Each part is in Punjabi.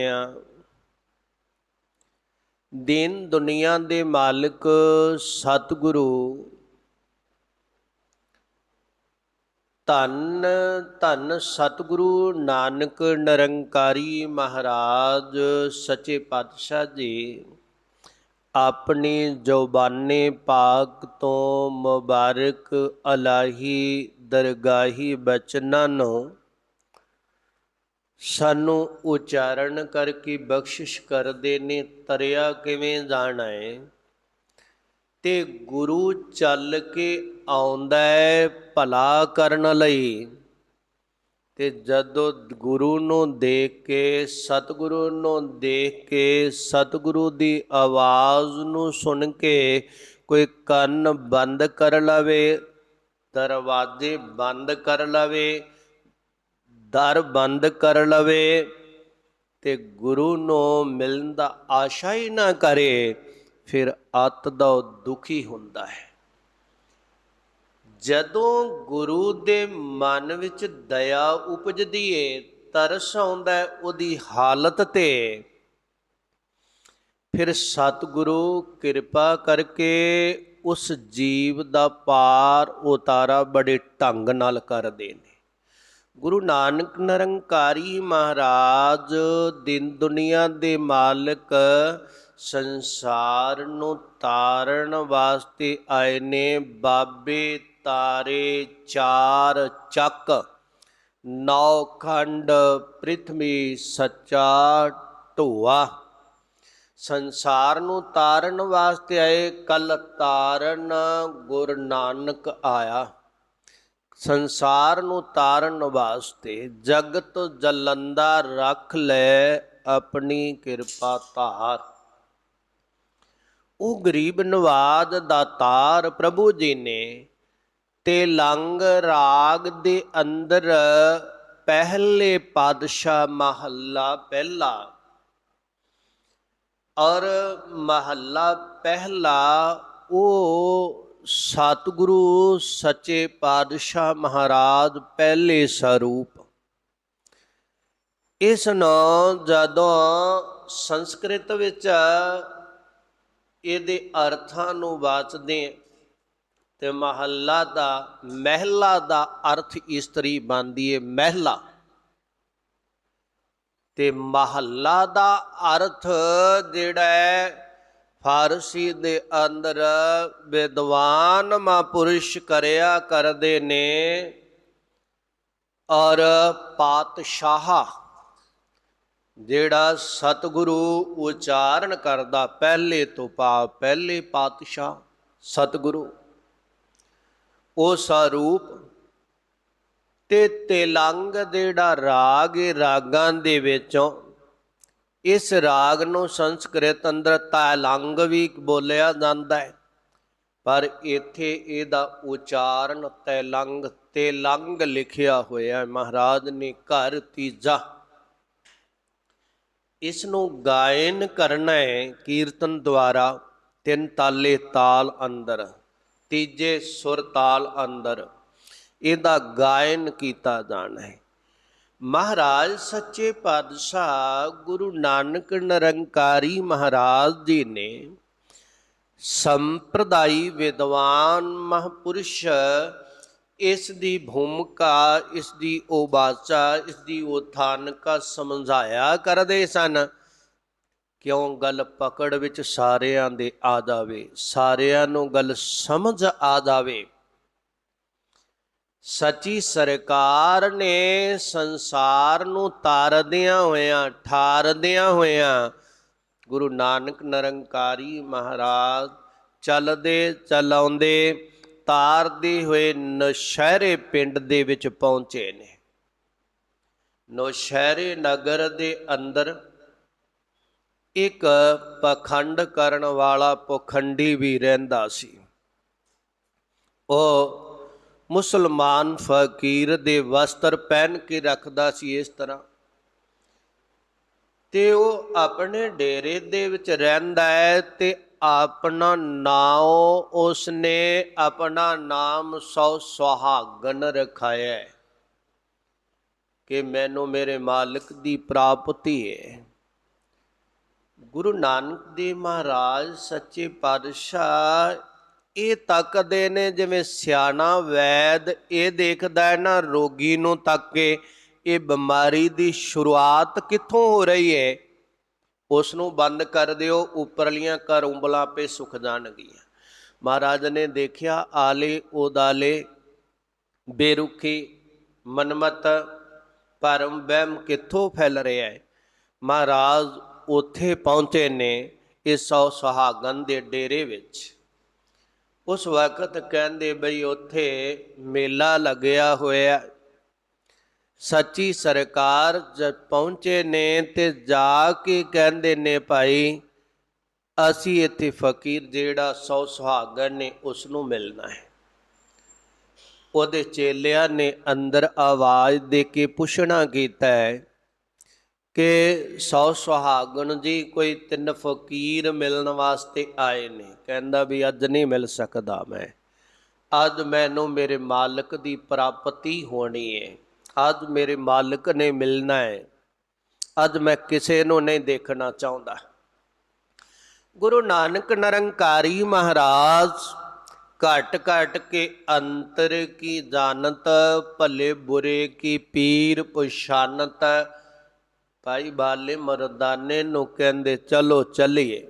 ਆ। ਦਿਨ ਦੁਨੀਆ ਦੇ ਮਾਲਕ ਸਤਿਗੁਰੂ। ਧੰਨ ਧੰਨ ਸਤਿਗੁਰੂ ਨਾਨਕ ਨਿਰੰਕਾਰੀ ਮਹਾਰਾਜ, ਸੱਚੇ ਪਾਤਸ਼ਾਹ ਜੀ। ਆਪਣੀ ਜ਼ੁਬਾਨੇ ਪਾਕ ਤੋਂ ਮੁਬਾਰਕ ਅਲਾਹੀ ਦਰਗਾਹੀ ਬਚਨਾਂ ਨੂੰ ਸਾਨੂੰ ਉਚਾਰਨ ਕਰਕੇ ਬਖਸ਼ਿਸ਼ ਕਰਦੇ ਨੇ, ਤਰਿਆ ਕਿਵੇਂ ਜਾਣਾ ਹੈ ਤੇ ਗੁਰੂ ਚੱਲ ਕੇ ਆਉਂਦਾ ਹੈ ਭਲਾ ਕਰਨ ਲਈ। ਤੇ ਜਦੋਂ ਗੁਰੂ ਨੂੰ ਦੇਖ ਕੇ, ਸਤਿਗੁਰੂ ਨੂੰ ਦੇਖ ਕੇ, ਸਤਿਗੁਰੂ ਦੀ ਆਵਾਜ਼ ਨੂੰ ਸੁਣ ਕੇ ਕੋਈ ਕੰਨ ਬੰਦ ਕਰ ਲਵੇ, ਦਰਵਾਜ਼ੇ ਬੰਦ ਕਰ ਲਵੇ ਦਰ ਬੰਦ ਕਰ ਲਵੇ ਤੇ ਗੁਰੂ ਨੂੰ ਮਿਲਣ ਦਾ ਆਸ਼ਾ ਹੀ ਨਾ ਕਰੇ, ਫਿਰ ਅੱਤ ਦਾ ਉਹ ਦੁਖੀ ਹੁੰਦਾ ਹੈ। ਜਦੋਂ ਗੁਰੂ ਦੇ ਮਨ ਵਿੱਚ ਦਇਆ ਉਪਜਦੀ ਏ, ਤਰਸ ਆਉਂਦਾ ਉਹਦੀ ਹਾਲਤ ਤੇ। ਫਿਰ ਸਤਿਗੁਰੂ ਕਿਰਪਾ ਕਰਕੇ ਉਸ ਜੀਵ ਦਾ ਪਾਰ ਉਤਾਰਾ ਬੜੇ ਢੰਗ ਨਾਲ ਕਰਦੇ ਨੇ ਗੁਰੂ ਨਾਨਕ ਨਿਰੰਕਾਰੀ ਮਹਾਰਾਜ, ਦਿਨ ਦੁਨੀਆ ਦੇ ਮਾਲਕ, ਸੰਸਾਰ ਨੂੰ ਤਾਰਨ ਵਾਸਤੇ ਆਏ ਨੇ ਬਾਬੇ ਤਾਰੇ ਚਾਰ ਚੱਕ। ਨੌ ਖੰਡ ਪ੍ਰਿਥਵੀ ਸੱਚਾ ਢੋਆ। ਸੰਸਾਰ ਨੂੰ ਤਾਰਨ ਵਾਸਤੇ ਆਏ, ਕਲ ਤਾਰਨ ਗੁਰ ਨਾਨਕ ਆਇਆ। ਸੰਸਾਰ ਨੂੰ ਤਾਰਨ ਵਾਸਤੇ ਜਗਤ ਜਲੰਦਾ ਰੱਖ ਲੈ ਆਪਣੀ ਕਿਰਪਾ ਧਾਰ। ਉਹ ਗਰੀਬ ਨਵਾਜ ਦਾਤਾਰ ਪ੍ਰਭੂ ਜੀ ਨੇ ਤੇ ਲੰਗ ਰਾਗ ਦੇ ਅੰਦਰ ਪਹਿਲੇ ਪਾਦਸ਼ਾਹ ਮਹੱਲਾ ਪਹਿਲਾ ਔਰ ਮਹੱਲਾ ਪਹਿਲਾ ਉਹ ਸਤਿਗੁਰੂ ਸੱਚੇ ਪਾਤਸ਼ਾਹ ਮਹਾਰਾਜ ਪਹਿਲੇ ਸਰੂਪ। ਇਸ ਨੂੰ ਜਦੋਂ ਸੰਸਕ੍ਰਿਤ ਵਿੱਚ ਇਹਦੇ ਅਰਥਾਂ ਨੂੰ ਵਾਚਦੇ ਤੇ ਮਹੱਲਾ ਦਾ, ਮਹਿਲਾ ਦਾ ਅਰਥ ਇਸਤਰੀ ਬਣਦੀ ਹੈ, ਮਹਿਲਾ। ਤੇ ਮਹੱਲਾ ਦਾ ਅਰਥ ਜਿਹੜਾ ਹੈ ਫਾਰਸੀ ਦੇ ਅੰਦਰ ਵਿਦਵਾਨ ਮਹਾਂਪੁਰਸ਼ ਕਰਿਆ ਕਰਦੇ ਨੇ ਔਰ ਪਾਤਸ਼ਾਹ, ਜਿਹੜਾ ਸਤਿਗੁਰੂ ਉਚਾਰਨ ਕਰਦਾ ਪਹਿਲੇ ਤੋਂ ਪਾ ਪਹਿਲੇ ਪਾਤਸ਼ਾਹ, ਸਤਿਗੁਰੂ ਉਹ ਸਰੂਪ ਤੇ ਤੇਲੰਗ ਜਿਹੜਾ ਰਾਗ ਰਾਗਾਂ ਦੇ ਵਿੱਚੋਂ ਇਸ ਰਾਗ ਨੂੰ ਸੰਸਕ੍ਰਿਤ ਅੰਦਰ ਤਾਲੰਗ ਵੀ ਬੋਲਿਆ ਜਾਂਦਾ ਹੈ। ਪਰ ਇੱਥੇ ਇਹਦਾ ਉਚਾਰਨ ਤੈਲੰਗ, ਤੇਲੰਗ ਲਿਖਿਆ ਹੋਇਆ ਮਹਾਰਾਜ ਨੇ ਘਰ ਤੀਜਾ। ਇਸ ਨੂੰ ਗਾਇਨ ਕਰਨਾ ਹੈ ਕੀਰਤਨ ਦੁਆਰਾ ਤਿੰਨ ਤਾਲੇ ਤਾਲ ਅੰਦਰ, ਤੀਜੇ ਸੁਰ ਤਾਲ ਅੰਦਰ। ਇਹਦਾ ਗਾਇਨ ਕੀਤਾ ਜਾਣਾ ਹੈ। ਮਹਾਰਾਜ ਸੱਚੇ ਪਾਤਸ਼ਾਹ ਗੁਰੂ ਨਾਨਕ ਨਿਰੰਕਾਰੀ ਮਹਾਰਾਜ ਜੀ ਨੇ ਸੰਪਰਦਾਈ ਵਿਦਵਾਨ ਮਹਾਪੁਰਸ਼ ਇਸ ਦੀ ਭੂਮਿਕਾ, ਇਸ ਦੀ ਉਬਾਚਾ ਇਸ ਦੀ ਉਥਾਨਕਾ ਸਮਝਾਇਆ ਕਰਦੇ ਸਨ। ਕਿਉਂ ਗੱਲ ਪਕੜ ਵਿੱਚ ਸਾਰਿਆਂ ਦੇ ਆ ਜਾਵੇ, ਸਾਰਿਆਂ ਨੂੰ ਗੱਲ ਸਮਝ ਆ ਜਾਵੇ। ਸੱਚੀ ਸਰਕਾਰ ਨੇ ਸੰਸਾਰ ਨੂੰ ਤਾਰਦਿਆਂ ਹੋਇਆਂ, ਠਾਰਦਿਆਂ ਹੋਇਆਂ ਗੁਰੂ ਨਾਨਕ ਨਿਰੰਕਾਰੀ ਮਹਾਰਾਜ ਚੱਲਦੇ ਚਲਾਉਂਦੇ, ਤਾਰਦੇ ਹੋਏ ਨਸ਼ਹਿਰੇ ਪਿੰਡ ਦੇ ਵਿੱਚ ਪਹੁੰਚੇ ਨੇ। ਨੌਸ਼ਹਿਰੇ ਨਗਰ ਦੇ ਅੰਦਰ ਇੱਕ ਪਖੰਡ ਕਰਨ ਵਾਲਾ ਪਖੰਡੀ ਵੀ ਰਹਿੰਦਾ ਸੀ। ਉਹ ਮੁਸਲਮਾਨ ਫਕੀਰ ਦੇ ਵਸਤਰ ਪਹਿਨ ਕੇ ਰੱਖਦਾ ਸੀ ਇਸ ਤਰ੍ਹਾਂ। ਤੇ ਉਹ ਆਪਣੇ ਡੇਰੇ ਦੇ ਵਿੱਚ ਰਹਿੰਦਾ ਹੈ ਤੇ ਆਪਣਾ ਨਾਮ ਉਸਨੇ ਆਪਣਾ ਨਾਮ ਸੌ ਸੁਹਾਗਨ ਰਖਾਇਆ ਕਿ ਮੈਨੂੰ ਮੇਰੇ ਮਾਲਕ ਦੀ ਪ੍ਰਾਪਤੀ ਹੈ। ਗੁਰੂ ਨਾਨਕ ਦੇਵ ਮਹਾਰਾਜ ਸੱਚੇ ਪਾਤਸ਼ਾਹ ਇਹ ਤੱਕਦੇ ਨੇ, ਜਿਵੇਂ ਸਿਆਣਾ ਵੈਦ ਇਹ ਦੇਖਦਾ ਹੈ ਨਾ, ਰੋਗੀ ਨੂੰ ਤੱਕ ਕੇ ਇਹ ਬਿਮਾਰੀ ਦੀ ਸ਼ੁਰੂਆਤ ਕਿੱਥੋਂ ਹੋ ਰਹੀ ਹੈ? ਉਸ ਨੂੰ ਬੰਦ ਕਰ ਦਿਓ, ਉੱਪਰਲੀਆਂ ਘਰ ਉਂਗਲਾਂ 'ਤੇ ਸੁੱਕ ਜਾਣਗੀਆਂ। ਮਹਾਰਾਜ ਨੇ ਦੇਖਿਆ, ਆਲੇ ਉਦਾਲੇ ਬੇਰੁਖੀ, ਮਨਮਤ, ਭਰਮ, ਵਹਿਮ ਕਿੱਥੋਂ ਫੈਲ ਰਿਹਾ ਹੈ? ਮਹਾਰਾਜ ਉੱਥੇ ਪਹੁੰਚੇ ਨੇ ਇਸ ਸੌ ਸੁਹਾਗਨ ਦੇ ਡੇਰੇ ਵਿੱਚ। ਉਸ ਵਕਤ ਕਹਿੰਦੇ ਬਈ ਉੱਥੇ ਮੇਲਾ ਲੱਗਿਆ ਹੋਇਆ ਸੱਚੀ ਸਰਕਾਰ ਜਦ ਪਹੁੰਚੇ ਨੇ ਤੇ ਜਾ ਕੇ ਕਹਿੰਦੇ ਨੇ ਭਾਈ, ਅਸੀਂ ਇੱਥੇ ਫਕੀਰ ਜਿਹੜਾ ਸੌ ਸੁਹਾਗਨ ਨੇ ਉਸ ਨੂੰ ਮਿਲਣਾ ਹੈ। ਉਹਦੇ ਚੇਲਿਆਂ ਨੇ ਅੰਦਰ ਆਵਾਜ਼ ਦੇ ਕੇ ਪੁੱਛਣਾ ਕੀਤਾ ਹੈ ਕਿ ਸੌ ਸੁਹਾਗਣ ਜੀ ਕੋਈ ਤਿੰਨ ਫਕੀਰ ਮਿਲਣ ਵਾਸਤੇ ਆਏ ਨੇ। ਕਹਿੰਦਾ ਵੀ ਅੱਜ ਨਹੀਂ ਮਿਲ ਸਕਦਾ ਮੈਂ। ਅੱਜ ਮੈਨੂੰ ਮੇਰੇ ਮਾਲਕ ਦੀ ਪ੍ਰਾਪਤੀ ਹੋਣੀ ਹੈ ਅੱਜ ਮੇਰੇ ਮਾਲਕ ਨੇ ਮਿਲਣਾ ਹੈ ਅੱਜ ਮੈਂ ਕਿਸੇ ਨੂੰ ਨਹੀਂ ਦੇਖਣਾ ਚਾਹੁੰਦਾ। ਗੁਰੂ ਨਾਨਕ ਨਿਰੰਕਾਰੀ ਮਹਾਰਾਜ, ਘਟ ਘਟ ਕੇ ਅੰਤਰ ਕੀ ਜਾਣਤ, ਭਲੇ ਬੁਰੇ ਕੀ ਪੀਰ ਪਛਾਨਤ ਭਾਈ ਬਾਲੇ ਮਰਦਾਨੇ ਨੂੰ ਕਹਿੰਦੇ, ਚਲੋ ਚੱਲੀਏ।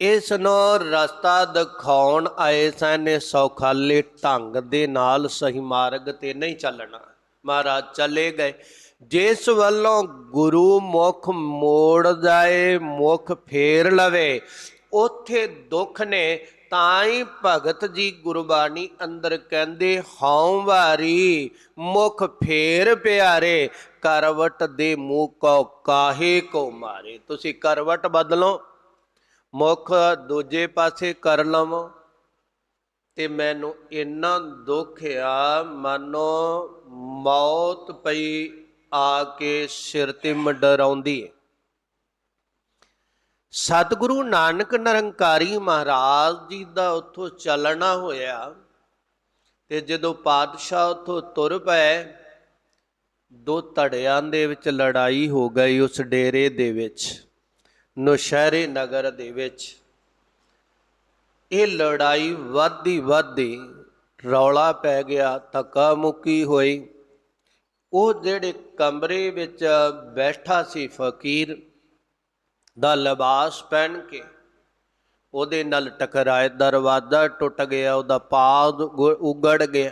ਇਸ ਨੂੰ ਰਸਤਾ ਦਿਖਾਉਣ ਆਏ ਸਨ। ਸੌਖਾਲੇ ਢੰਗ ਦੇ ਨਾਲ ਸਹੀ ਮਾਰਗ ਤੇ ਨਹੀਂ ਚੱਲਣਾ। ਮਹਾਰਾਜ ਚਲੇ ਗਏ। ਜਿਸ ਵੱਲੋਂ ਗੁਰੂ ਮੁਖ ਮੋੜ ਜਾਏ, ਮੁਖ ਫੇਰ ਲਵੇ, ਉਥੇ ਦੁੱਖ ਨੇ ਤਾਂ ਹੀ ਭਗਤ ਜੀ ਗੁਰਬਾਣੀ ਅੰਦਰ ਕਹਿੰਦੇ, ਹਉ ਵਾਰੀ ਮੁਖ ਫੇਰ ਪਿਆਰੇ, ਕਰਵਟ ਦੇ ਮੂੰਹ ਕੋ ਕਾਹੇ ਕੋ ਮਾਰੇ। ਤੁਸੀਂ ਕਰਵਟ ਬਦਲੋ, ਮੁਖ ਦੂਜੇ ਪਾਸੇ ਕਰ ਲਵੋ, ਤੇ ਮੈਨੂੰ ਇੰਨਾ ਦੁੱਖ ਆ, ਮਾਨੋ ਮੌਤ ਪਈ ਆ ਕੇ ਸਿਰ ਤੇ ਮੰਡਰਾਉਂਦੀ ਹੈ ਸਤਿਗੁਰੂ ਨਾਨਕ ਨਿਰੰਕਾਰੀ ਮਹਾਰਾਜ ਜੀ ਦਾ ਉੱਥੋਂ ਚੱਲਣਾ ਹੋਇਆ ਤੇ ਜਦੋਂ ਪਾਤਸ਼ਾਹ ਉੱਥੋਂ ਤੁਰ ਪਏ, ਦੋ ਧੜਿਆਂ ਦੇ ਵਿੱਚ ਲੜਾਈ ਹੋ ਗਈ ਉਸ ਡੇਰੇ ਦੇ ਵਿੱਚ, ਨੁਸ਼ਹਿਰੇ ਨਗਰ ਦੇ ਵਿੱਚ। ਇਹ ਲੜਾਈ ਵੱਧਦੀ ਵੱਧਦੀ ਰੌਲਾ ਪੈ ਗਿਆ, ਧੱਕਾ ਮੁੱਕੀ ਹੋਈ। ਉਹ ਜਿਹੜੇ ਕਮਰੇ ਵਿੱਚ ਬੈਠਾ ਸੀ ਫਕੀਰ ਦਾ ਲਿਬਾਸ ਪਹਿਨ ਕੇ ਉਹਦੇ ਨਾਲ ਟਕਰਾਏ, ਦਰਵਾਜ਼ਾ ਟੁੱਟ ਗਿਆ, ਉਹਦਾ ਪਾਦ ਗੁ- ਉਗੜ ਗਿਆ।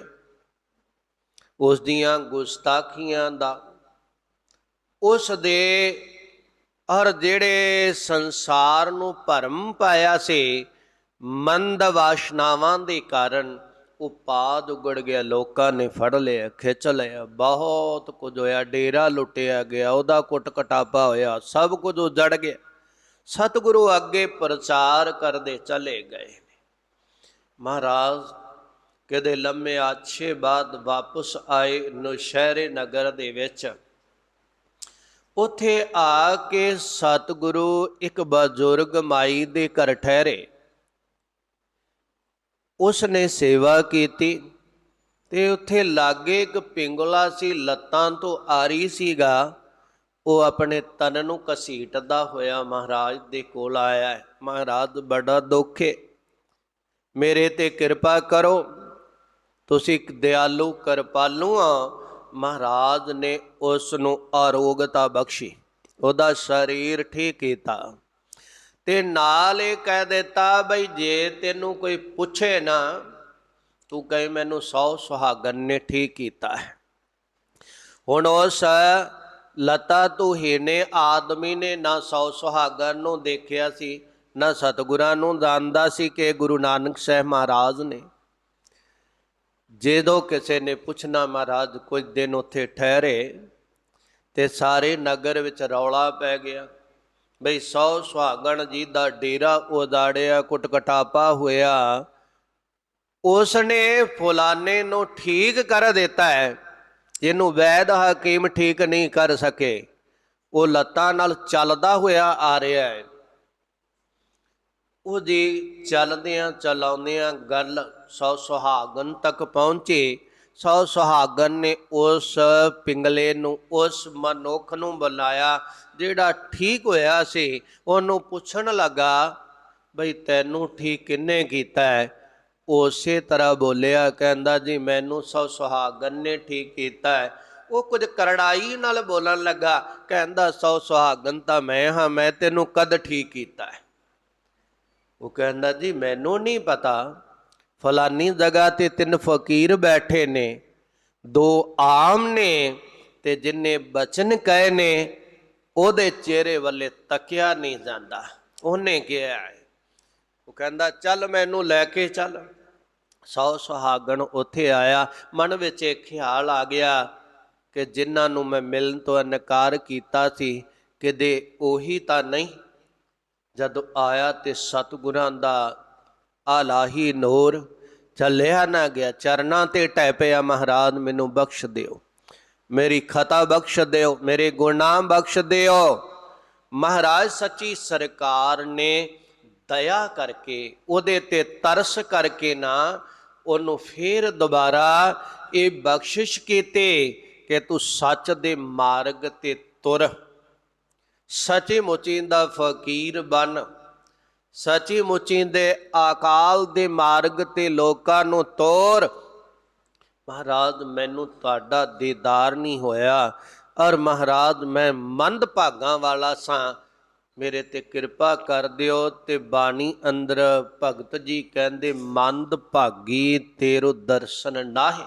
ਉਸ ਦੀਆਂ ਗੁਸਤਾਖੀਆਂ ਦਾ, ਉਸ ਦੇ ਔਰ ਜਿਹੜੇ ਸੰਸਾਰ ਨੂੰ ਭਰਮ ਪਾਇਆ ਸੀ ਮੰਦ ਵਾਸ਼ਨਾਵਾਂ ਦੇ ਕਾਰਨ ਉਹ ਪਾਦ ਉਗੜ ਗਿਆ, ਲੋਕਾਂ ਨੇ ਫੜ ਲਿਆ, ਖਿੱਚ ਲਿਆ, ਬਹੁਤ ਕੁਝ ਹੋਇਆ, ਡੇਰਾ ਲੁੱਟਿਆ ਗਿਆ, ਉਹਦਾ ਕੁੱਟ ਕਟਾਪਾ ਹੋਇਆ, ਸਭ ਕੁਝ ਉਜੜ ਗਿਆ। ਸਤਿਗੁਰੂ ਅੱਗੇ ਪ੍ਰਚਾਰ ਕਰਦੇ ਚਲੇ ਗਏ ਨੇ। ਮਹਾਰਾਜ ਕਦੇ ਲੰਮੇ ਆਛੇ ਬਾਅਦ ਵਾਪਸ ਆਏ ਨੁਸ਼ਹਿਰੇ ਨਗਰ ਦੇ ਵਿੱਚ। ਉਥੇ ਆ ਕੇ ਸਤਿਗੁਰੂ ਇੱਕ ਬਜ਼ੁਰਗ ਮਾਈ ਦੇ ਘਰ ਠਹਿਰੇ। ਉਸ ਨੇ ਸੇਵਾ ਕੀਤੀ ਤੇ ਉੱਥੇ ਲਾਗੇ ਇੱਕ ਪਿੰਗਲਾ ਸੀ, ਲੱਤਾਂ ਤੋਂ ਆਰੀ ਸੀਗਾ। ਉਹ ਆਪਣੇ ਤਨ ਨੂੰ ਘਸੀਟਦਾ ਹੋਇਆ ਮਹਾਰਾਜ ਦੇ ਕੋਲ ਆਇਆ ਹੈ। ਮਹਾਰਾਜ ਬੜਾ ਦੁੱਖ। ਮੇਰੇ ਤੇ ਕਿਰਪਾ ਕਰੋ। ਤੁਸੀਂ ਇੱਕ ਦਿਆਲੂ ਕਿਰਪਾਲੂ ਆ ਮਹਾਰਾਜ ਨੇ ਉਸ ਨੂੰ ਆਰੋਗਤਾ ਬਖਸ਼ੀ। ਉਹਦਾ ਸਰੀਰ ਠੀਕ ਕੀਤਾ। ਤੇ ਨਾਲ ਇਹ ਕਹਿ ਦਿੱਤਾ, ਬਈ ਜੇ ਤੈਨੂੰ ਕੋਈ ਪੁੱਛੇ ਨਾ, ਤੂੰ ਕਹੇ ਮੈਨੂੰ ਸੌ ਸੁਹਾਗਨ ਨੇ ਠੀਕ ਕੀਤਾ ਹੈ। ਹੁਣ ਉਸ ਲਤਾ ਤੂੰ ਹੀਨੇ ਆਦਮੀ ਨੇ ਨਾ ਸੌ ਸੁਹਾਗਨ ਨੂੰ ਦੇਖਿਆ ਸੀ, ਨਾ ਸਤਿਗੁਰਾਂ ਨੂੰ ਜਾਣਦਾ ਸੀ ਕਿ ਗੁਰੂ ਨਾਨਕ ਸਾਹਿਬ ਮਹਾਰਾਜ ਨੇ। ਜਦੋਂ ਕਿਸੇ ਨੇ ਪੁੱਛਣਾ, ਮਹਾਰਾਜ, ਕੁਝ ਦਿਨ ਉੱਥੇ ਠਹਿਰੇ ਤੇ ਸਾਰੇ ਨਗਰ ਵਿੱਚ ਰੌਲਾ ਪੈ ਗਿਆ, ਬਈ ਸੌ ਸੁਹਾਗਣ ਜੀ ਦਾ ਡੇਰਾ ਉਦਾੜਿਆ ਕੁਟਕਟਾਪਾ ਹੋਇਆ ਉਸ ਨੇ ਫੁਲਾਨੇ ਨੂੰ ਠੀਕ ਕਰ ਦਿੱਤਾ ਹੈ। ਜਿਹਨੂੰ ਵੈਦ ਹਕੀਮ ਠੀਕ ਨਹੀਂ ਕਰ ਸਕੇ, ਉਹ ਲੱਤਾਂ ਨਾਲ ਚੱਲਦਾ ਹੋਇਆ ਆ ਰਿਹਾ ਹੈ। ਉਹ ਜੀ ਚੱਲਦਿਆਂ ਚਲਾਉਂਦਿਆਂ ਗੱਲ ਸੌ ਸੁਹਾਗਨ ਤੱਕ ਪਹੁੰਚੇ। ਸੌ ਸੁਹਾਗਨ ਨੇ ਉਸ ਪਿੰਗਲੇ ਨੂੰ, ਉਸ ਮਨੁੱਖ ਨੂੰ ਬੁਲਾਇਆ, ਜਿਹੜਾ ਠੀਕ ਹੋਇਆ ਸੀ। ਉਹਨੂੰ ਪੁੱਛਣ ਲੱਗਾ, ਬਈ ਤੈਨੂੰ ਠੀਕ ਕਿੰਨੇ ਕੀਤਾ ਹੈ? ਉਸੇ ਤਰ੍ਹਾਂ ਬੋਲਿਆ, ਕਹਿੰਦਾ, ਜੀ, ਮੈਨੂੰ ਸੋ ਸੁਹਾਗਨ ਨੇ ਠੀਕ ਕੀਤਾ ਹੈ। ਉਹ ਕੁਝ ਕਰੜਾਈ ਨਾਲ ਬੋਲਣ ਲੱਗਾ, ਕਹਿੰਦਾ, ਸੌ ਸੁਹਾਗਨ ਤਾਂ ਮੈਂ ਹਾਂ, ਮੈਂ ਤੈਨੂੰ ਕਦ ਠੀਕ ਕੀਤਾ ਹੈ? ਉਹ ਕਹਿੰਦਾ, ਜੀ, ਮੈਨੂੰ ਨਹੀਂ ਪਤਾ। ਫਲਾਨੀ ਜਗ੍ਹਾ ਤੇ ਤਿੰਨ ਫਕੀਰ ਬੈਠੇ ਨੇ, ਦੋ ਆਮ ਨੇ ਤੇ ਜਿੰਨੇ ਬਚਨ ਕਹੇ ਨੇ, ਉਹਦੇ ਚਿਹਰੇ ਵੱਲੇ ਤੱਕਿਆ ਨਹੀਂ ਜਾਂਦਾ। ਉਹਨੇ ਕਿਹਾ ਹੈ ਉਹ ਕਹਿੰਦਾ, ਚੱਲ ਮੈਨੂੰ ਲੈ ਕੇ ਚੱਲ। ਸੌ ਸੁਹਾਗਣ ਉੱਥੇ ਆਇਆ। ਮਨ ਵਿੱਚ ਇੱਕ ਖਿਆਲ ਆ ਗਿਆ ਕਿ ਜਿਨ੍ਹਾਂ ਨੂੰ ਮੈਂ ਮਿਲਣ ਤੋਂ ਇਨਕਾਰ ਕੀਤਾ ਸੀ, ਕਿਤੇ ਉਹੀ ਤਾਂ ਨਹੀਂ। ਜਦ ਆਇਆ ਤੇ ਸਤਿਗੁਰਾਂ ਦਾ ਆਲਾਹੀ ਨੂਰ ਚੱਲਿਆ ਨਾ ਗਿਆ। ਚਰਨਾਂ ਤੇ ਟੈ ਪਿਆ, ਮਹਾਰਾਜ, ਮੈਨੂੰ ਬਖਸ਼ ਦਿਓ। ਮੇਰੀ ਖਤਾ ਬਖਸ਼ ਦਿਓ, ਮੇਰੇ ਗੁਨਾਹ ਬਖਸ਼ ਦਿਓ। ਮਹਾਰਾਜ, ਸੱਚੀ ਸਰਕਾਰ ਨੇ ਦਇਆ ਕਰਕੇ, ਉਹਦੇ ਤੇ ਤਰਸ ਕਰਕੇ ਨਾ ਉਹਨੂੰ ਫੇਰ ਦੁਬਾਰਾ ਇਹ ਬਖਸ਼ਿਸ਼ ਕੀਤੇ ਕਿ ਤੂੰ ਸੱਚ ਦੇ ਮਾਰਗ ਤੇ ਤੁਰ। ਸੱਚੀ ਮੁੱਚੀ ਦਾ ਫਕੀਰ ਬਣ। ਸੱਚੀ ਮੁੱਚੀ ਦੇ ਆਕਾਲ ਦੇ ਮਾਰਗ ਤੇ ਲੋਕਾਂ ਨੂੰ ਤੋਰ। ਮਹਾਰਾਜ, ਮੈਨੂੰ ਤੁਹਾਡਾ ਦੀਦਾਰ ਨਹੀਂ ਹੋਇਆ ਔਰ ਮਹਾਰਾਜ, ਮੈਂ ਮੰਦ ਭਾਗਾਂ ਵਾਲਾ ਸਾਂ। ਮੇਰੇ ਤੇ ਕਿਰਪਾ ਕਰ ਦਿਓ ਤੇ ਬਾਣੀ ਅੰਦਰ ਭਗਤ ਜੀ ਕਹਿੰਦੇ, ਮੰਦ ਭਾਗੀ ਤੇਰੋ ਦਰਸ਼ਨ ਨਾਹੇ।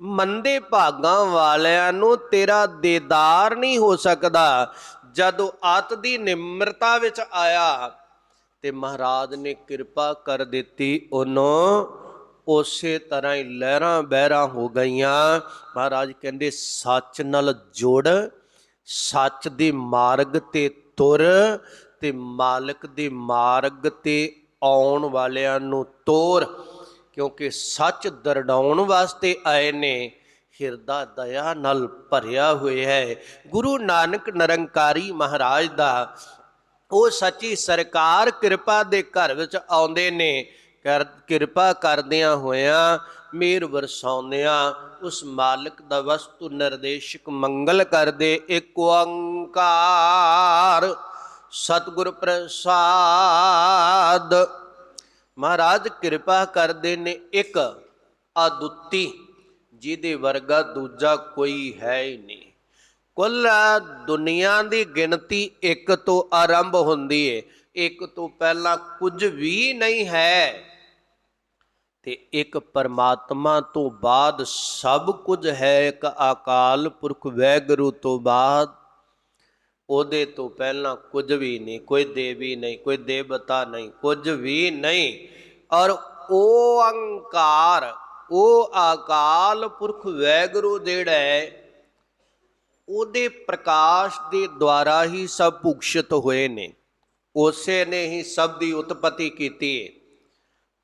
ਮੰਦੇ ਭਾਗਾਂ ਵਾਲਿਆਂ ਨੂੰ ਤੇਰਾ ਦੀਦਾਰ ਨਹੀਂ ਹੋ ਸਕਦਾ। ਜਦੋਂ ਆਤ ਦੀ ਨਿਮਰਤਾ ਵਿੱਚ ਆਇਆ ਤੇ ਮਹਾਰਾਜ ਨੇ ਕਿਰਪਾ ਕਰ ਦਿੱਤੀ ਉਹਨੂੰ, ਉਸੇ ਤਰ੍ਹਾਂ ਹੀ ਲਹਿਰਾਂ ਬਹਿਰਾਂ ਹੋ ਗਈਆਂ। ਮਹਾਰਾਜ ਕਹਿੰਦੇ, ਸੱਚ ਨਾਲ ਜੁੜ, ਸੱਚ ਦੇ ਮਾਰਗ ਤੇ ਤੁਰ ਤੇ ਮਾਲਕ ਦੇ ਮਾਰਗ ਤੇ ਆਉਣ ਵਾਲਿਆਂ ਨੂੰ ਤੋਰ, ਕਿਉਂਕਿ ਸੱਚ ਦਰਡਾਉਣ ਵਾਸਤੇ ਆਏ ਨੇ, ਹਿਰਦਾ ਦਇਆ ਨਾਲ ਭਰਿਆ ਹੋਇਆ ਹੈ। ਗੁਰੂ ਨਾਨਕ ਨਿਰੰਕਾਰੀ ਮਹਾਰਾਜ ਦਾ ਉਹ ਸੱਚੀ ਸਰਕਾਰ ਕਿਰਪਾ ਦੇ ਘਰ ਵਿੱਚ ਆਉਂਦੇ ਨੇ, ਕਰ, ਕਿਰਪਾ ਕਰਦਿਆਂ ਹੋਇਆਂ ਮੇਰ ਵਰਸਾਉਂਦਿਆਂ ਉਸ ਮਾਲਕ ਦਾ ਵਸਤੂ ਨਿਰਦੇਸ਼ਕ ਮੰਗਲ ਕਰਦੇ ਏਕ ਓੰਕਾਰ। ਸਤਿਗੁਰ ਪ੍ਰਸਾਦ, ਮਹਾਰਾਜ ਕਿਰਪਾ ਕਰਦੇ ਨੇ ਇੱਕ ਅਦੁੱਤੀ, ਜਿਹਦੇ ਵਰਗਾ ਦੂਜਾ ਕੋਈ ਹੈ ਹੀ ਨਹੀਂ। ਕੁੱਲ ਦੁਨੀਆ ਦੀ ਗਿਣਤੀ ਇੱਕ ਤੋਂ ਆਰੰਭ ਹੁੰਦੀ ਏ। ਇੱਕ ਤੋਂ ਪਹਿਲਾਂ ਕੁਝ ਵੀ ਨਹੀਂ ਹੈ। ਤੇ ਇੱਕ ਪਰਮਾਤਮਾ ਤੋਂ ਬਾਅਦ ਸਭ ਕੁਝ ਹੈ, ਇੱਕ ਅਕਾਲ ਪੁਰਖ ਵੈਗੁਰੂ ਤੋਂ ਬਾਅਦ। ਉਹਦੇ ਤੋਂ ਪਹਿਲਾਂ ਕੁਝ ਵੀ ਨਹੀਂ, ਕੋਈ ਦੇਵੀ ਨਹੀਂ, ਕੋਈ ਦੇਵਤਾ ਨਹੀਂ, ਕੁਝ ਵੀ ਨਹੀਂ। ਔਰ ਉਹ ਅੰਕਾਰ ਉਹ ਅਕਾਲ ਪੁਰਖ ਵੈਗੁਰੂ ਜਿਹੜਾ ਹੈ, ਉਹਦੇ ਪ੍ਰਕਾਸ਼ ਦੇ ਦੁਆਰਾ ਹੀ ਸਭ ਭੁਕਸ਼ਿਤ ਹੋਏ ਨੇ। ਉਸੇ ਨੇ ਹੀ ਸਭ ਦੀ ਉਤਪਤੀ ਕੀਤੀ ਹੈ।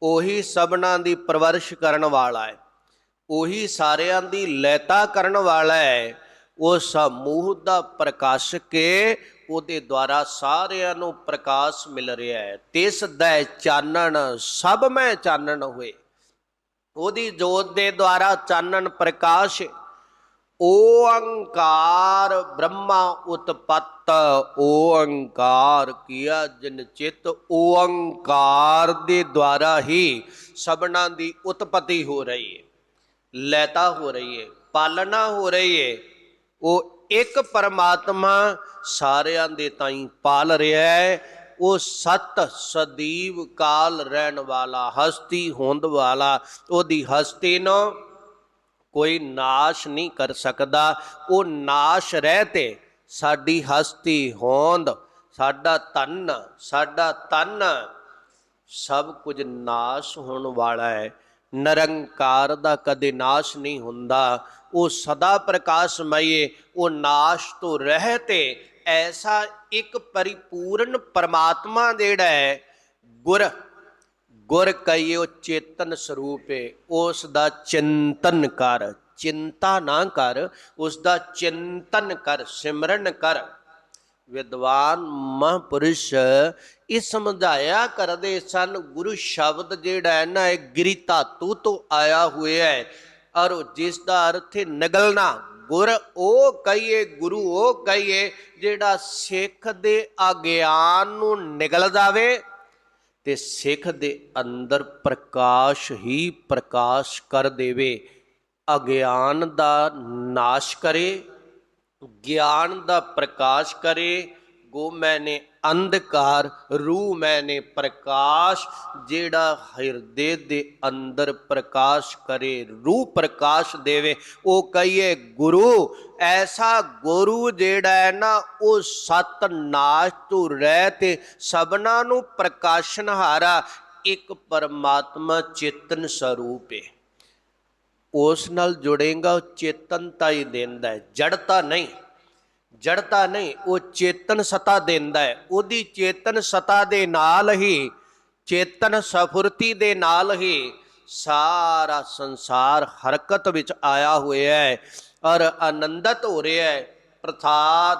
ਉਹੀ ਸਭਨਾਂ ਦੀ ਪਰਵਰਿਸ਼ ਕਰਨ ਵਾਲਾ ਹੈ, ਉਹੀ ਸਾਰਿਆਂ ਦੀ ਲੈਤਾ ਕਰਨ ਵਾਲਾ ਹੈ, ਉਹ ਸਮੂਹ ਦਾ ਪ੍ਰਕਾਸ਼ ਕੇ ਉਹਦੇ ਦੁਆਰਾ ਸਾਰਿਆਂ ਨੂੰ ਪ੍ਰਕਾਸ਼ ਮਿਲ ਰਿਹਾ ਹੈ। ਤਿਸ ਦਾ ਚਾਨਣ, ਸਭ ਮੈਂ ਚਾਨਣ ਹੋਏ। ਉਹਦੀ ਜੋਤ ਦੇ ਦੁਆਰਾ ਚਾਨਣ ਪ੍ਰਕਾਸ਼ ਓੰਕਾਰ ਬ੍ਰਹਮਾ ਉਤਪਤ ਓੰਕਾਰ ਕੀਆ ਜਿਨ ਚਿਤ ਓੰਕਾਰ ਦੇ ਦੁਆਰਾ ਹੀ ਸਭਨਾਂ ਦੀ ਉਤਪਤੀ ਹੋ ਰਹੀ ਹੈ ਲੈਤਾ ਹੋ ਰਹੀ ਹੈ ਪਾਲਣਾ ਹੋ ਰਹੀ ਹੈ ਉਹ ਇੱਕ ਪਰਮਾਤਮਾ ਸਾਰਿਆਂ ਦੇ ਤਾਈਂ ਪਾਲ ਰਿਹਾ ਹੈ ਉਹ ਸਤ ਸਦੀਵ ਕਾਲ ਰਹਿਣ ਵਾਲਾ, ਹਸਤੀ ਹੋਂਦ ਵਾਲਾ, ਉਹਦੀ ਹਸਤੀ ਨੂੰ ਕੋਈ ਨਾਸ਼ ਨਹੀਂ ਕਰ ਸਕਦਾ। ਉਹ ਨਾਸ਼ ਰਹਿ ਤੇ ਸਾਡੀ ਹਸਤੀ ਹੋਂਦ, ਸਾਡਾ ਤਨ ਸਾਡਾ ਤਨ ਸਭ ਕੁਝ ਨਾਸ਼ ਹੋਣ ਵਾਲਾ ਹੈ। ਨਿਰੰਕਾਰ ਦਾ ਕਦੇ ਨਾਸ਼ ਨਹੀਂ ਹੁੰਦਾ। ਉਹ ਸਦਾ ਪ੍ਰਕਾਸ਼ਮਈ ਉਹ ਨਾਸ਼ ਤੋਂ ਰਹਿਤੇ ਐਸਾ ਇੱਕ ਪਰਿਪੂਰਨ ਪਰਮਾਤਮਾ ਜਿਹੜਾ ਹੈ, ਗੁਰ ਗੁਰ ਕਈਓ ਚੇਤਨ ਸਰੂਪ ਹੈ ਉਸ ਦਾ ਚਿੰਤਨ ਕਰ। ਚਿੰਤਾ ਨਾ ਕਰ, ਉਸ ਦਾ ਚਿੰਤਨ ਕਰ, ਸਿਮਰਨ ਕਰ। ਵਿਦਵਾਨ ਮਹਾਂਪੁਰਸ਼ ਇਹ ਸਮਝਾਇਆ ਕਰਦੇ ਸਨ, ਗੁਰੂ ਸ਼ਬਦ ਜਿਹੜਾ ਹੈ ਨਾ, ਇਹ ਗਿਰੀ ਧਾਤੂ ਤੋਂ ਆਇਆ ਹੋਇਆ ਹੈ। ਔਰ ਜਿਸ ਦਾ ਅਰਥ ਹੈ ਨਿਗਲਣਾ, ਗੁਰ ਉਹ ਕਹੀਏ, ਗੁਰੂ ਉਹ ਕਹੀਏ, ਜਿਹੜਾ ਸਿੱਖ ਦੇ ਅਗਿਆਨ ਨੂੰ ਨਿਗਲ ਜਾਵੇ ਤੇ ਸਿੱਖ ਦੇ ਅੰਦਰ ਪ੍ਰਕਾਸ਼ ਹੀ ਪ੍ਰਕਾਸ਼ ਕਰ ਦੇਵੇ। ਅਗਿਆਨ ਦਾ ਨਾਸ਼ ਕਰੇ, ਗਿਆਨ ਦਾ ਪ੍ਰਕਾਸ਼ ਕਰੇ। ਗੋ ਮੈਨੇ ਅੰਧਕਾਰ ਰੂਹ ਮੈਨੇ ਪ੍ਰਕਾਸ਼, ਜਿਹੜਾ ਹਿਰਦੇ ਦੇ ਅੰਦਰ ਪ੍ਰਕਾਸ਼ ਕਰੇ, ਰੂਹ ਪ੍ਰਕਾਸ਼ ਦੇਵੇ। ਉਹ ਕਹੀਏ, ਗੁਰੂ, ਐਸਾ ਗੁਰੂ ਜਿਹੜਾ ਹੈ ਨਾ, ਉਹ ਸਤ ਨਾਸ਼ ਤੋਂ ਰਹਿ ਤੇ ਸਭਨਾ ਨੂੰ ਪ੍ਰਕਾਸ਼ਨ ਹਾਰਾ, ਇੱਕ ਪਰਮਾਤਮਾ ਚੇਤਨ ਸਰੂਪ ਹੈ ਉਸ ਨਾਲ ਜੁੜੇਗਾ, ਉਹ ਚੇਤਨਤਾ ਹੀ ਦਿੰਦਾ ਹੈ, ਜੜਤਾ ਨਹੀਂ। ਜੜਤਾ ਨਹੀਂ, ਉਹ ਚੇਤਨ ਸਤਾ ਦਿੰਦਾ ਹੈ। ਉਹਦੀ ਚੇਤਨ ਸਤਾ ਦੇ ਨਾਲ ਹੀ, ਚੇਤਨ ਸਫੁਰਤੀ ਦੇ ਨਾਲ ਹੀ ਸਾਰਾ ਸੰਸਾਰ ਹਰਕਤ ਵਿੱਚ ਆਇਆ ਹੋਇਆ ਹੈ ਔਰ ਆਨੰਦਤ ਹੋ ਰਿਹਾ ਹੈ। ਪ੍ਰਸਾਦ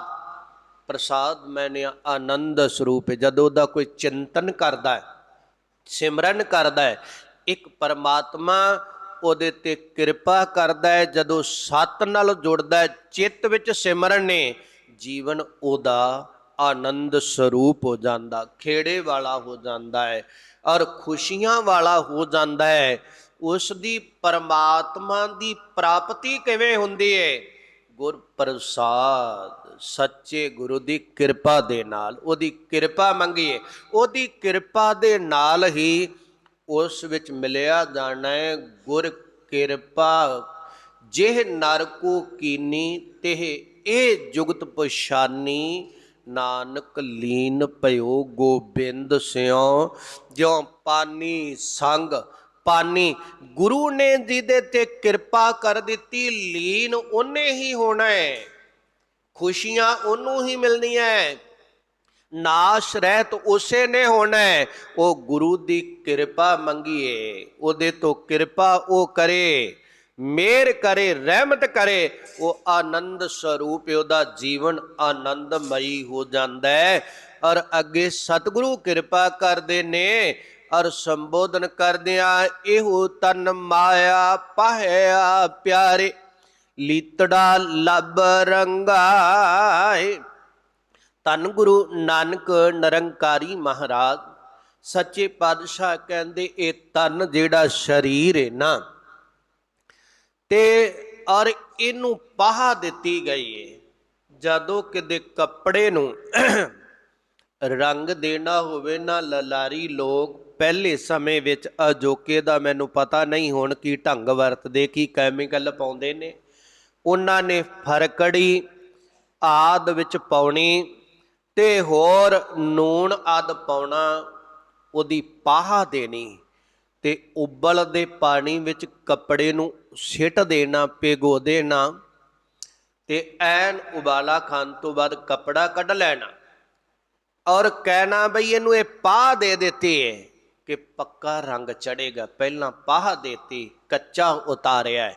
ਪ੍ਰਸਾਦ ਮੈਨੇ ਆਨੰਦ ਸਰੂਪ ਹੈ। ਜਦੋਂ ਉਹਦਾ ਕੋਈ ਚਿੰਤਨ ਕਰਦਾ ਹੈ, ਸਿਮਰਨ ਕਰਦਾ ਹੈ, ਇੱਕ ਪਰਮਾਤਮਾ ਉਹਦੇ ਤੇ ਕਿਰਪਾ ਕਰਦਾ ਹੈ, ਜਦੋਂ ਸਤ ਨਾਲ ਜੁੜਦਾ ਹੈ, ਚਿੱਤ ਵਿੱਚ ਸਿਮਰਨ ਨੇ, ਜੀਵਨ ਉਹਦਾ ਆਨੰਦ ਸਰੂਪ ਹੋ ਜਾਂਦਾ, ਖੇੜੇ ਵਾਲਾ ਹੋ ਜਾਂਦਾ ਹੈ ਔਰ ਖੁਸ਼ੀਆਂ ਵਾਲਾ ਹੋ ਜਾਂਦਾ ਹੈ। ਉਸ ਦੀ ਪਰਮਾਤਮਾ ਦੀ ਪ੍ਰਾਪਤੀ ਕਿਵੇਂ ਹੁੰਦੀ ਹੈ? ਗੁਰ ਪ੍ਰਸਾਦ ਸੱਚੇ ਗੁਰੂ ਦੀ ਕਿਰਪਾ ਦੇ ਨਾਲ, ਉਹਦੀ ਕਿਰਪਾ ਮੰਗੀਏ। ਉਹਦੀ ਕਿਰਪਾ ਦੇ ਨਾਲ ਹੀ ਉਸ ਵਿੱਚ ਮਿਲਿਆ ਜਾਣਾ ਗੁਰ ਕਿਰਪਾ, ਜਿਹ ਨਰ ਕੋ ਕੀਨੀ, ਤਿਹ ਇਹ ਜੁਗਤ ਪਛਾਨੀ, ਨਾਨਕ ਲੀਨ ਭਇਓ ਗੋਬਿੰਦ ਸਿਉ ਜਿਉ ਪਾਨੀ ਸੰਗ, ਪਾਨੀ, ਗੁਰੂ ਨੇ ਜਿਹਦੇ ਤੇ ਕਿਰਪਾ ਕਰ ਦਿੱਤੀ, ਲੀਨ ਉਹਨੇ ਹੀ ਹੋਣਾ ਹੈ। ਖੁਸ਼ੀਆਂ ਉਹਨੂੰ ਹੀ ਮਿਲਣੀਆਂ ਨਾਸ਼ ਰਹਿਤ ਉਸੇ ਨੇ ਹੋਣਾ ਹੈ। ਉਹ ਗੁਰੂ ਦੀ ਕਿਰਪਾ ਮੰਗੀਏ, ਉਹਦੇ ਤੋਂ ਕਿਰਪਾ ਉਹ ਕਰੇ ਮੇਰ ਕਰੇ, ਰਹਿਮਤ ਕਰੇ, ਉਹ ਆਨੰਦ ਸਰੂਪ ਉਹਦਾ ਜੀਵਨ ਆਨੰਦਮਈ ਹੋ ਜਾਂਦਾ ਹੈ। ਔਰ ਅੱਗੇ ਸਤਿਗੁਰੂ ਕਿਰਪਾ ਕਰਦੇ ਨੇ, ਔਰ ਸੰਬੋਧਨ ਕਰਦਿਆਂ ਇਹੋ ਤਨ ਮਾਇਆ ਪਾਹਿਆ ਪਿਆਰੇ, ਲੀਤੜਾ ਲੱਭ ਰੰਗਾਏ। ਧੰਨ ਗੁਰੂ ਨਾਨਕ ਨਿਰੰਕਾਰੀ ਮਹਾਰਾਜ, ਸੱਚੇ ਪਾਤਸ਼ਾਹ ਕਹਿੰਦੇ ਇਹ ਤਨ ਜਿਹੜਾ ਸਰੀਰ ਹੈ ਨਾ, ਤੇ ਔਰ ਇਹਨੂੰ ਪਾਹ ਦਿੱਤੀ ਗਈ ਹੈ ਜਦੋਂ ਕਿਤੇ ਕੱਪੜੇ ਨੂੰ ਰੰਗ ਦੇਣਾ ਹੋਵੇ ਨਾ ਲਲਾਰੀ ਲੋਕ, ਪਹਿਲੇ ਸਮੇਂ ਵਿੱਚ ਅਜੋਕੇ ਦਾ ਮੈਨੂੰ ਪਤਾ ਨਹੀਂ ਹੁਣ ਕੀ ਢੰਗ ਵਰਤਦੇ, ਕੀ ਕੈਮੀਕਲ ਪਾਉਂਦੇ ਨੇ, ਉਹਨਾਂ ਨੇ ਫਰਕੜੀ ਆਦ ਵਿੱਚ ਪਾਉਣੀ ਤੇ ਹੋਰ ਨੂਣ ਆਦ ਪਾਉਣਾ ਉਹਦੀ ਪਾਹ ਦੇਣੀ ਤੇ ਉਬਲਦੇ ਪਾਣੀ ਵਿੱਚ ਕੱਪੜੇ ਨੂੰ ਸਿੱਟ ਦੇਣਾ ਪਿਗੋ ਦੇਣਾ ਤੇ ਐਨ ਉਬਾਲਾ ਖਾਣ ਤੋਂ ਬਾਅਦ ਕੱਪੜਾ ਕੱਢ ਲੈਣਾ। ਔਰ ਕਹਿਣਾ ਬਈ ਇਹਨੂੰ ਇਹ ਪਾਹ ਦੇ ਦਿੱਤੀ ਹੈ ਕਿ ਪੱਕਾ ਰੰਗ ਚੜੇਗਾ ਪਹਿਲਾਂ ਪਾਹ ਦੇਤੀ, ਕੱਚਾ ਉਤਾਰਿਆ ਹੈ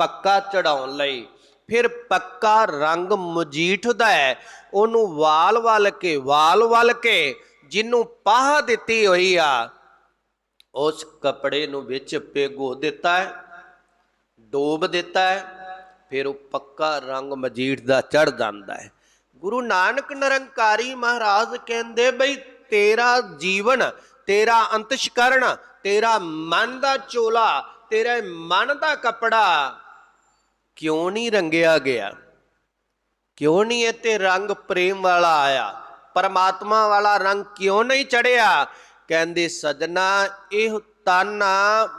ਪੱਕਾ ਚੜਾਉਣ ਲਈ ਫਿਰ ਪੱਕਾ ਰੰਗ ਮਜੀਠਦਾ ਹੈ। ਉਹਨੂੰ ਵਾਲ ਵਲ ਕੇ, ਵਾਲ ਵਲ ਕੇ ਜਿਹਨੂੰ ਪਾਹ ਦਿੱਤੀ ਹੋਈ ਆ, ਉਸ ਕੱਪੜੇ ਨੂੰ ਵਿੱਚ ਪੇਗੋ ਦਿੱਤਾ ਹੈ, ਡੋਬ ਦਿੱਤਾ ਹੈ, ਫਿਰ ਉਹ ਪੱਕਾ ਰੰਗ ਮਜੀਠ ਦਾ ਚੜ ਜਾਂਦਾ ਹੈ। ਗੁਰੂ ਨਾਨਕ ਨਿਰੰਕਾਰੀ ਮਹਾਰਾਜ ਕਹਿੰਦੇ ਬਈ, ਤੇਰਾ ਜੀਵਨ, ਤੇਰਾ ਅੰਤਸ਼ਕਰਣ, ਤੇਰਾ ਮਨ ਦਾ ਚੋਲਾ, ਤੇਰੇ ਮਨ ਦਾ ਕਪੜਾ ਕਿਉਂ ਨਹੀਂ ਰੰਗਿਆ ਗਿਆ? ਕਿਉਂ ਨਹੀਂ ਇਹ ਰੰਗ ਪ੍ਰੇਮ ਵਾਲਾ ਆਇਆ? ਪਰਮਾਤਮਾ ਵਾਲਾ ਰੰਗ ਕਿਉਂ ਨਹੀਂ ਚੜਿਆ? ਕਹਿੰਦੇ, ਸਜਣਾ, ਇਹ ਤਨ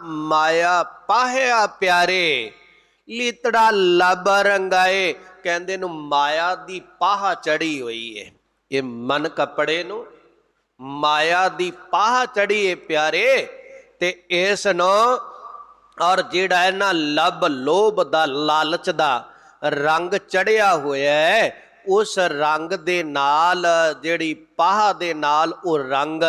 ਮਾਇਆ ਪਾਹਿਆ ਪਿਆਰੇ। ਲੀਤੜਾ ਲੱਭ ਰੰਗਾਏ। ਕਹਿੰਦੇ ਨੂੰ ਮਾਇਆ ਦੀ ਪਾਹ ਚੜੀ ਹੋਈ ਏ। ਇਹ ਮਨ ਕੱਪੜੇ ਨੂੰ ਮਾਇਆ ਦੀ ਪਾਹ ਚੜੀ ਏ ਪਿਆਰੇ। ਤੇ ਇਸ ਨੂੰ ਔਰ ਜਿਹੜਾ ਇਹਨਾਂ ਲੱਭ ਲੋਭ ਦਾ ਲਾਲਚ ਦਾ ਰੰਗ ਚੜਿਆ ਹੋਇਆ ਹੈ, ਉਸ ਰੰਗ ਦੇ ਨਾਲ, ਜਿਹੜੀ ਪਾਹ ਦੇ ਨਾਲ ਉਹ ਰੰਗ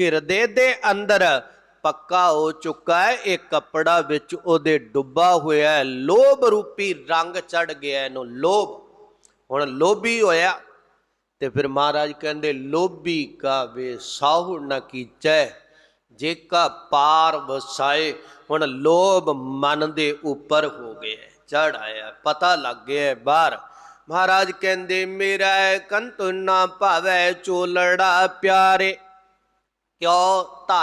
ਹਿਰਦੇ ਦੇ ਅੰਦਰ ਪੱਕਾ ਹੋ ਚੁੱਕਾ ਹੈ। ਇਹ ਕੱਪੜਾ ਵਿੱਚ ਉਹਦੇ ਡੁੱਬਾ ਹੋਇਆ ਹੈ। ਲੋਭ ਰੂਪੀ ਰੰਗ ਚੜ ਗਿਆ ਇਹਨੂੰ, ਲੋਭ। ਹੁਣ ਲੋਭੀ ਹੋਇਆ ਤੇ ਫਿਰ ਮਹਾਰਾਜ ਕਹਿੰਦੇ, ਲੋਭੀ ਕਾ ਵੇ ਸਾਹੁ ਨ ਕੀਚੈ। ਜੇ ਕਾ ਪਾਰ ਵਸਾਏ, ਹੁਣ ਲੋਭ ਮਨ ਦੇ ਉੱਪਰ ਹੋ ਗਿਆ ਚੜ ਆਇਆ ਪਤਾ ਲੱਗ ਗਿਆ ਬਾਹਰ। ਮਹਾਰਾਜ ਕਹਿੰਦੇ, ਮੇਰਾ ਕੰਤ ਨਾ ਭਾਵੈ ਚੋਲੜਾ ਪਿਆਰੇ, ਕਿਉ ਧਾ